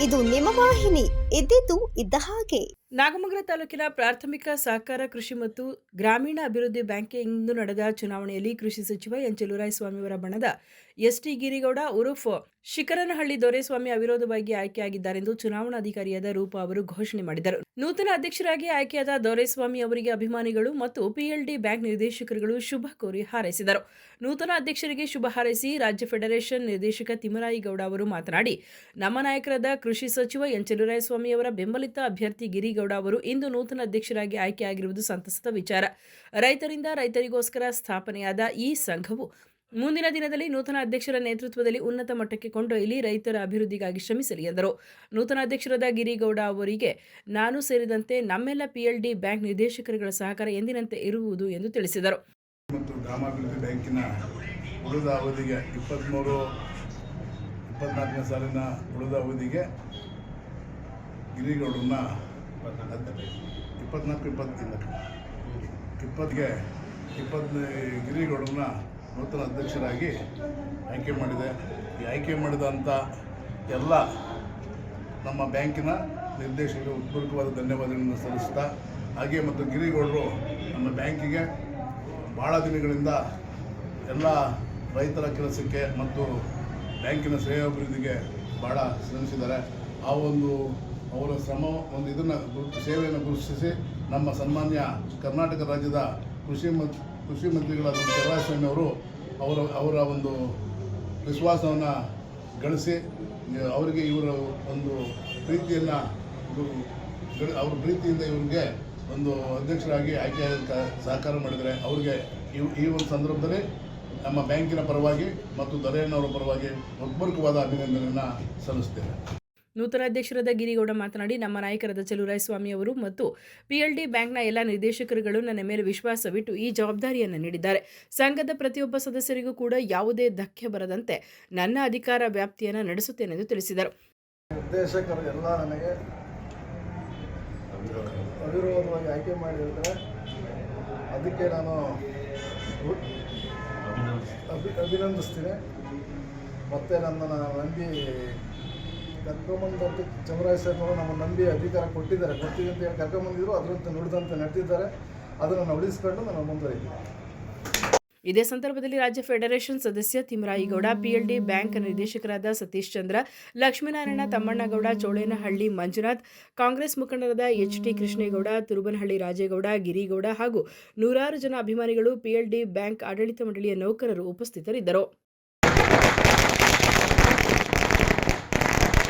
ಇದು ನಿಮ್ಮ ವಾಹಿನಿ. ಇದ್ದಿದ್ದು ಇದ್ದ ಹಾಗೆ. ನಾಗಮಂಗಲ ತಾಲೂಕಿನ ಪ್ರಾಥಮಿಕ ಸಹಕಾರ ಕೃಷಿ ಮತ್ತು ಗ್ರಾಮೀಣ ಅಭಿವೃದ್ಧಿ ಬ್ಯಾಂಕ್ಗೆ ಇಂದು ನಡೆದ ಚುನಾವಣೆಯಲ್ಲಿ ಕೃಷಿ ಸಚಿವ ಎನ್ ಚೆಲುವರಾಯಸ್ವಾಮಿಯವರ ಬಣದ ಎಸ್ ಟಿ ಗಿರಿಗೌಡ ಉರುಫ್ ಶಿಖರನಹಳ್ಳಿ ದೊರೆಸ್ವಾಮಿ ಅವಿರೋಧವಾಗಿ ಆಯ್ಕೆಯಾಗಿದ್ದಾರೆಂದು ಚುನಾವಣಾಧಿಕಾರಿಯಾದ ರೂಪಾ ಅವರು ಘೋಷಣೆ ಮಾಡಿದರು. ನೂತನ ಅಧ್ಯಕ್ಷರಾಗಿ ಆಯ್ಕೆಯಾದ ದೊರೆಸ್ವಾಮಿ ಅವರಿಗೆ ಅಭಿಮಾನಿಗಳು ಮತ್ತು ಪಿಎಲ್ಡಿ ಬ್ಯಾಂಕ್ ನಿರ್ದೇಶಕರುಗಳು ಶುಭ ಕೋರಿ ಹಾರೈಸಿದರು. ನೂತನ ಅಧ್ಯಕ್ಷರಿಗೆ ಶುಭ ಹಾರೈಸಿ ರಾಜ್ಯ ಫೆಡರೇಷನ್ ನಿರ್ದೇಶಕ ತಿಮ್ಮರಾಯಿಗೌಡ ಅವರು ಮಾತನಾಡಿ, ನಮ್ಮ ನಾಯಕರಾದ ಕೃಷಿ ಸಚಿವ ಎನ್ ಚೆಲುವರಾಯಸ್ವಾಮಿ ಅವರ ಬೆಂಬಲಿತ ಅಭ್ಯರ್ಥಿ ಗಿರಿಗೌಡ ಅವರು ಇಂದು ನೂತನ ಅಧ್ಯಕ್ಷರಾಗಿ ಆಯ್ಕೆಯಾಗಿರುವುದು ಸಂತಸದ ವಿಚಾರ. ರೈತರಿಂದ ರೈತರಿಗೋಸ್ಕರ ಸ್ಥಾಪನೆಯಾದ ಈ ಸಂಘವು ಮುಂದಿನ ದಿನದಲ್ಲಿ ನೂತನ ಅಧ್ಯಕ್ಷರ ನೇತೃತ್ವದಲ್ಲಿ ಉನ್ನತ ಮಟ್ಟಕ್ಕೆ ಕೊಂಡೊಯ್ಯಲಿ ರೈತರ ಅಭಿವೃದ್ಧಿಗಾಗಿ ಶ್ರಮಿಸಲಿ ಎಂದರು. ನೂತನ ಅಧ್ಯಕ್ಷರಾದ ಗಿರಿಗೌಡ ಅವರಿಗೆ ನಾನು ಸೇರಿದಂತೆ ನಮ್ಮೆಲ್ಲ ಪಿಎಲ್ಡಿ ಬ್ಯಾಂಕ್ ನಿರ್ದೇಶಕರುಗಳ ಸಹಕಾರ ಎಂದಿನಂತೆ ಇರುವುದು ಎಂದು ತಿಳಿಸಿದರು. ಮತ್ತು ಗ್ರಾಮಾಭಿವೃದ್ಧಿ ಬ್ಯಾಂಕಿನ ಉಳಿದ ಅವಧಿಗೆ ಇಪ್ಪತ್ತ್ಮೂರು ಇಪ್ಪತ್ನಾಲ್ಕನೇ ಸಾಲಿನ ಉಳಿದ ಅವಧಿಗೆ ಗಿರಿಗೌಡರನ್ನ ಇಪ್ಪತ್ನಾಲ್ಕು ಇಪ್ಪತ್ತಿಂದ ಇಪ್ಪತ್ತಿಗೆ, ಇಪ್ಪತ್ತನೇ ಗಿರಿಗೌಡರನ್ನ ನೂತನ ಅಧ್ಯಕ್ಷರಾಗಿ ಆಯ್ಕೆ ಮಾಡಿದೆ. ಈ ಆಯ್ಕೆ ಮಾಡಿದಂಥ ಎಲ್ಲ ನಮ್ಮ ಬ್ಯಾಂಕಿನ ನಿರ್ದೇಶಕರಿಗೆ ಉತ್ಪೂರ್ವಕವಾದ ಧನ್ಯವಾದಗಳನ್ನು ಸಲ್ಲಿಸ್ತಾ, ಹಾಗೆ ಮತ್ತು ಗಿರಿಗೌಡರು ನಮ್ಮ ಬ್ಯಾಂಕಿಗೆ ಭಾಳ ದಿನಗಳಿಂದ ಎಲ್ಲ ರೈತರ ಕೆಲಸಕ್ಕೆ ಮತ್ತು ಬ್ಯಾಂಕಿನ ಶ್ರೇಯೋಭಿವೃದ್ಧಿಗೆ ಭಾಳ ಶ್ರಮಿಸಿದ್ದಾರೆ. ಆ ಒಂದು ಅವರ ಶ್ರಮ ಒಂದು ಇದನ್ನು ಗುರುತು ಸೇವೆಯನ್ನು ಗುರುತಿಸಿ ನಮ್ಮ ಸನ್ಮಾನ್ಯ ಕರ್ನಾಟಕ ರಾಜ್ಯದ ಕೃಷಿ ಕೃಷಿ ಮಂತ್ರಿಗಳಾದ ಚಲರಾಯಸ್ವಾಮಿ ಅವರು ಅವರ ಅವರ ಒಂದು ವಿಶ್ವಾಸವನ್ನು ಗಳಿಸಿ ಅವರಿಗೆ ಇವರ ಒಂದು ಪ್ರೀತಿಯನ್ನು ಅವ್ರ ಪ್ರೀತಿಯಿಂದ ಇವರಿಗೆ ಒಂದು ಅಧ್ಯಕ್ಷರಾಗಿ ಆಯ್ಕೆ ಸಹಕಾರ ಮಾಡಿದರೆ ಅವರಿಗೆ ಈ ಈ ಒಂದು ಸಂದರ್ಭದಲ್ಲಿ ನಮ್ಮ ಬ್ಯಾಂಕಿನ ಪರವಾಗಿ ಮತ್ತು ದೊರೆಯಣ್ಣವರ ಪರವಾಗಿ ಹೃತ್ಪೂರ್ವಕವಾದ ಅಭಿನಂದನೆಯನ್ನು ಸಲ್ಲಿಸ್ತೇನೆ ನೂತನ ಅಧ್ಯಕ್ಷರಾದ ಗಿರಿಗೌಡ ಮಾತನಾಡಿ, ನಮ್ಮ ನಾಯಕರಾದ ಚಲುರಾಯಸ್ವಾಮಿ ಅವರು ಮತ್ತು ಪಿಎಲ್ಡಿ ಬ್ಯಾಂಕ್ನ ಎಲ್ಲ ನಿರ್ದೇಶಕರುಗಳು ನನ್ನ ಮೇಲೆ ವಿಶ್ವಾಸವಿಟ್ಟು ಈ ಜವಾಬ್ದಾರಿಯನ್ನು ನೀಡಿದ್ದಾರೆ. ಸಂಘದ ಪ್ರತಿಯೊಬ್ಬ ಸದಸ್ಯರಿಗೂ ಕೂಡ ಯಾವುದೇ ಧಕ್ಕೆ ಬರದಂತೆ ನನ್ನ ಅಧಿಕಾರ ವ್ಯಾಪ್ತಿಯನ್ನು ನಡೆಸುತ್ತೇನೆಂದು ತಿಳಿಸಿದರು. ನಿರ್ದೇಶಕರು ಎಲ್ಲ ನನಗೆ ಅವಿರೋಧವಾಗಿ ಆಯ್ಕೆ ಮಾಡಿರ್ತಾರೆ. ಅದಕ್ಕೆ ನಾನು ಅಭಿನಂದಿಸ್ತೀನಿ. ಮತ್ತು ನನ್ನನ್ನು ನಂಬಿ ಕರ್ಕೊಂಬಂದಂತೆ ಚಮರಾಯ ನಮ್ಮ ನಂಬಿ ಅಧಿಕಾರ ಕೊಟ್ಟಿದ್ದಾರೆ. ಕೊಟ್ಟಿದೆ ಅಂತ ಹೇಳಿ ಕರ್ಕೊಂಬಂದಿದ್ರು, ಅದರಂತೆ ನುಡಿದಂತೆ ನಡೆದಿದ್ದಾರೆ ಅದನ್ನು ನಾವು ನಾನು ಮುಂದುವರಿತೀನಿ ಇದೇ ಸಂದರ್ಭದಲ್ಲಿ ರಾಜ್ಯ ಫೆಡರೇಷನ್ ಸದಸ್ಯ ತಿಮ್ಮರಾಯಿಗೌಡ ಪಿಎಲ್ಡಿ ಬ್ಯಾಂಕ್ ನಿರ್ದೇಶಕರಾದ ಸತೀಶ್ ಚಂದ್ರ, ಲಕ್ಷ್ಮೀನಾರಾಯಣ ತಮ್ಮಣ್ಣಗೌಡ, ಚೋಳೇನಹಳ್ಳಿ ಮಂಜುನಾಥ್, ಕಾಂಗ್ರೆಸ್ ಮುಖಂಡರಾದ ಎಚ್ ಟಿ ಕೃಷ್ಣೇಗೌಡ ತುರುಬನಹಳ್ಳಿ ರಾಜೇಗೌಡ, ಗಿರಿಗೌಡ ಹಾಗೂ ನೂರಾರು ಜನ ಅಭಿಮಾನಿಗಳು ಪಿಎಲ್ಡಿ ಬ್ಯಾಂಕ್ ಆಡಳಿತ ಮಂಡಳಿಯ ನೌಕರರು ಉಪಸ್ಥಿತರಿದ್ದರು.